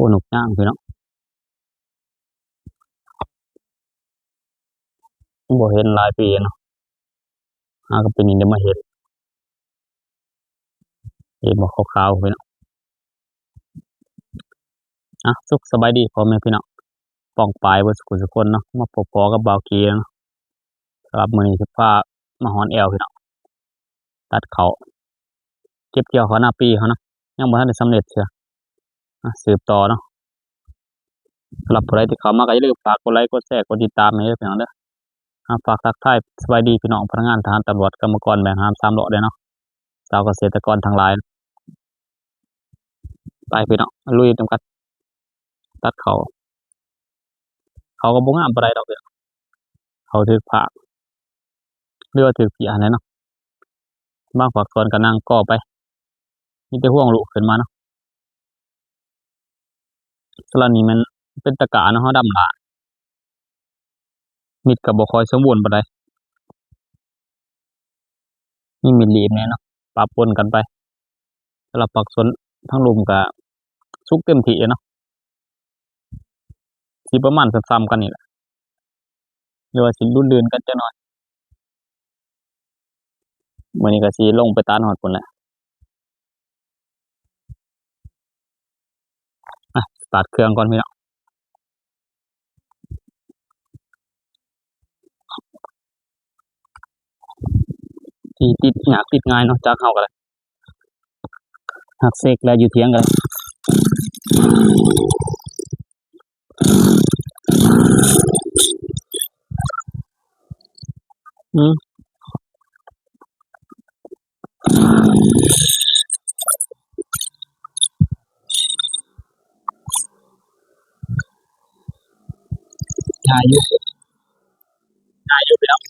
อ้หนุกย่างพี่น้องบ่เห็นหลายปีเนาะหาก็เป็นนี่ได้มาเห็น เห็นบ่ขาวๆพี่น้องอะสุขสบายดีพ่อแม่พี่น้องป้องปลายบ่สุขสุคนเนาะมาพบพอกับบ่าวกีเนาะสำหรับมื้อนี้สิพามาหอนแอวพี่น้องตัดเขาเก็บเกี่ยวเขาหน้าปีเขานะยังบ่ทันได้สำเร็จเชื่ออะ สืบต่อเนาะสำหรับผู้ใดที่เข้ามาก็อย่าลืมฝากกดไลค์กดแชร์กดติดตามให้ด้วยพี่น้องเด้อฝากทักทายสวัสดีพี่น้องพนักงานทหารตำรวจกรรมกรแบ่งหามสามเลาะด้วยเนาะชาวเกษตรกรทั้งหลายไปพี่น้องลุยจำกัดตัดเขา เขาก็บ่งามปานใดอกพี่น้องเขาถือผากเรือว่าถือผีอะไรเนาะบางฝักตอนก็นั่งก่อไปมีแต่ห่วงลูกขึ้นมาเนาะ สลันนี้มันเป็นตะกาเนาะเฮาดำหลามิดกับบ่ค่อยสมบูรณ์ปานใดมีมิดลีบแหน่เนาะปะปนกันไปสำหรับปักสนทั้งลุมก็สุกเต็มที่เนาะสิประมาณซ้ำๆกันนี่แหละหรือว่าสิรุ่นเดือนกันจักหน่อยมื้อนี้ก็สิลงไปตาดฮอดพุ่นแหละอะส ตาร์ทเครื่องก่อนพี่น้องที่ติดยากติดง่ายเนาะจากเฮาก็ได้หักเสกแล้วอยู่เถียงกันอืม นายุอายุแล้ว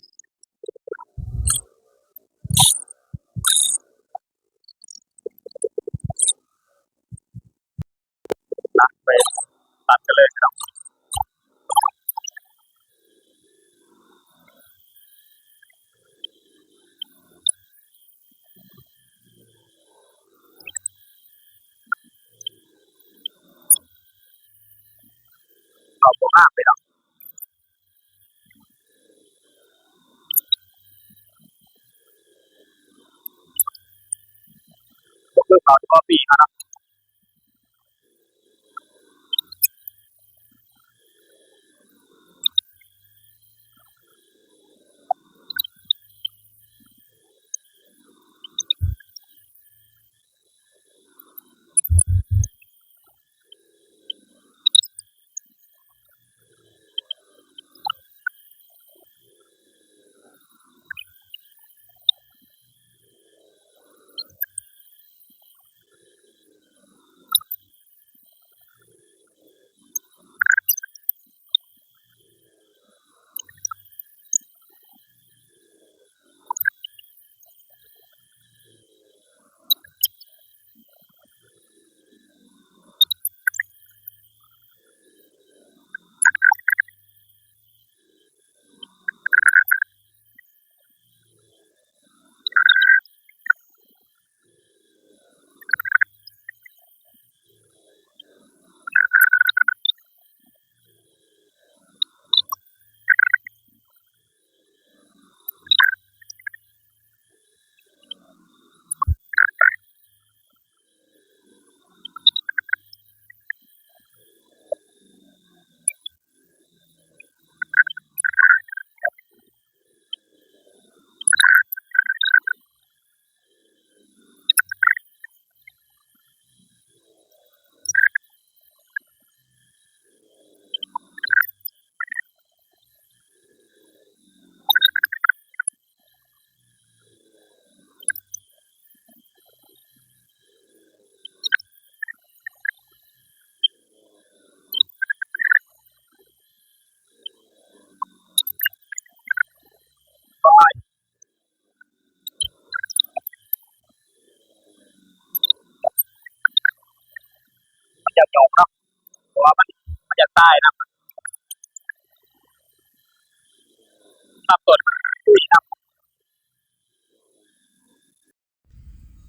าเปิดคุครับ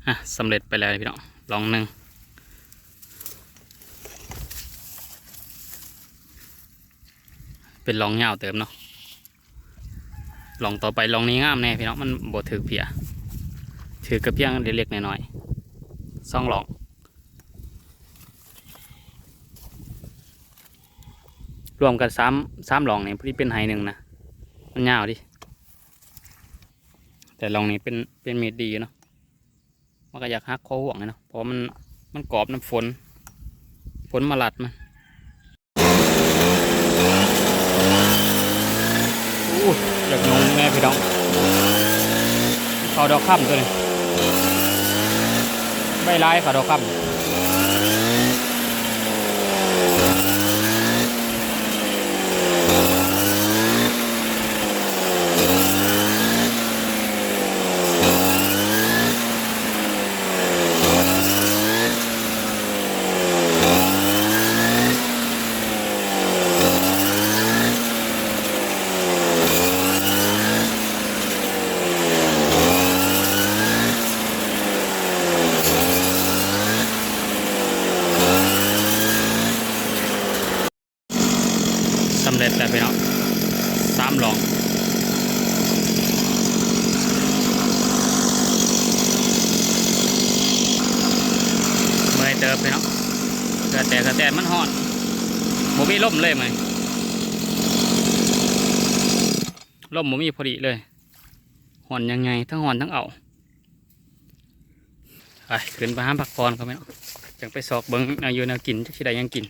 อะสำเร็จไปแล้วพี่น้องลองหนึ่งเป็นลองเงาเติมเนาะลองต่อไปลองนี้งามแน่พี่น้องมันบดถือเพียถือกระเพียงเล็กๆน้อยๆซ่องลองรวมกันซ้ำซ้ำลองเนี่ยพี่เป็นไฮหนึ่งนะ มันยาวดิ แต่ลองนี้เป็นเป็นเม็ดดีเนาะมันก็อยากฮักคอห่วงเลยเนาะเพราะมันมันกรอบน้ำฝน ฝนมาลัดมันอู้อยากนงแม่พี่น้องเขาดอกค่ำตัวนี้ใบลายเขาดอกค่ำำเร็จแล้วพี่น้องสามหลองเมื่อยเติบพี่น้องกระแต่กระแต่มันหอนหมูมีล่มเลยไหมล่มหมูมีพอดีเลยหอนยังไงทั้งหอนทั้งเอาไปขึ้นไปห้ามพักผ่อนครับพี่น้องจังไปสอกเบิ้งแนวอยู่แนวกินจักสิได้ยังกิน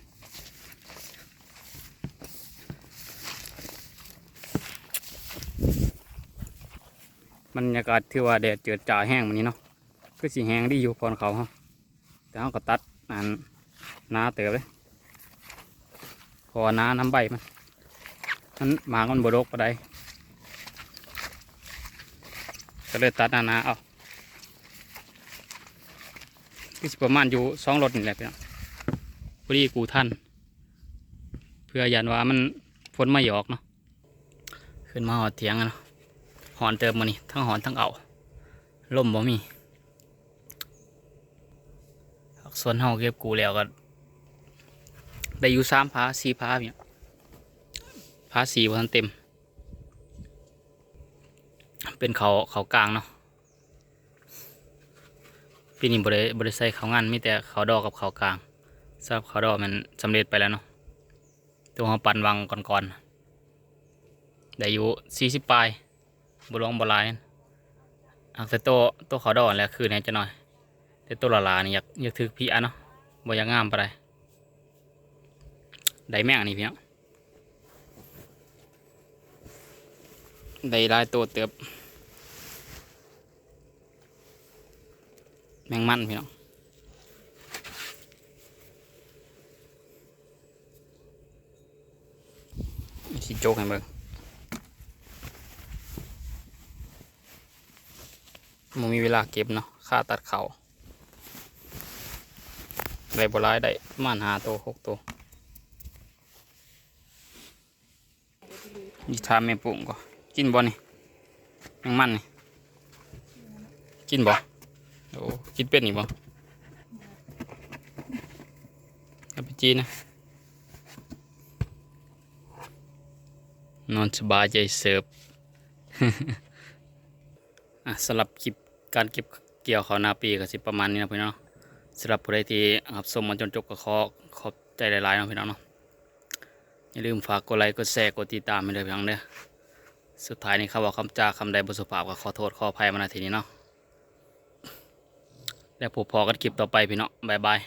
บรรยากาศที่ว่าแดดเจือจ่าแห้งมันนี้เนาะคือสีแห้งดีอยู่ก่อนเขาเฮาแต่เขาก็ตัดอันนาเติบเลยพอนาน้ำใบมันมันหมากมันบดกปะไดก็เลยตัดนาหนาเอาคือสิประมาณอยู่สองรถนี่แหละพี่น้องพอดีกูท่าน เพื่อยันว่ามันฝนไม่หยอกเนาะ ขึ้นมาหอดเถียงอะเนาะหอนเติมมานี่ทั้งหอนทั้งเอาล่มบ่มีส่วนเฮาเก็บกูแล้วก็ได้อยู่สามพาสี่พาเนี่ยพาสี่วันเต็ม เป็นเขาเขากลางเนาะปีนี้บริบริใส่เขางานมีแต่เขาดอกกับเขากลางสำหรับเขาดอกมันสำเร็จไปแล้วเนาะตัวเขาปั่นวังก่อนๆ ได้อยู่สี่สิบปลายบุลองบลายอักแต่ตัวตัวขาดอนแล้วคือเนี่ยจะหน่อย แต่ตัวละลานี่อยากอยากถือพี่อะเนาะบ่อยากงามไปานใดได้แม่งนี่พี่เนาะได้ลายตัวเติบแมงมันพี่เนาะสิโจกให้เบิ่ง มันมีเวลาเก็บเนาะค่าตัดเขาได้บรายได้มาณหาตัวหกตัวนี่ทามแม่ปุ่งก็กินบ่นี่ยังมันนี่กินบ่โอ้กินเป็ดนี่บ่เอาไปจีนะนอนสบายใจเสิร์ฟ อะสำหรับคลิป การเก็บเกี่ยวเขานาปีก็สิประมาณนี้นะพี่น้องสำหรับผู้ใดที่รับชมมาจนจบก็ขอขอบใจหลายๆนะพี่น้องเนาะอย่าลืมฝากกดไลค์กดแชร์กดติดตามให้ด้วยพี่น้องเด้อสุดท้ายนี้เขาบอกคำจาคำใดบทสุภาพก็ขอโทษขออภัยมาณทีนี้เนาะแล้วพบพอกันคลิปต่อไปพี่น้องบ๊ายบาย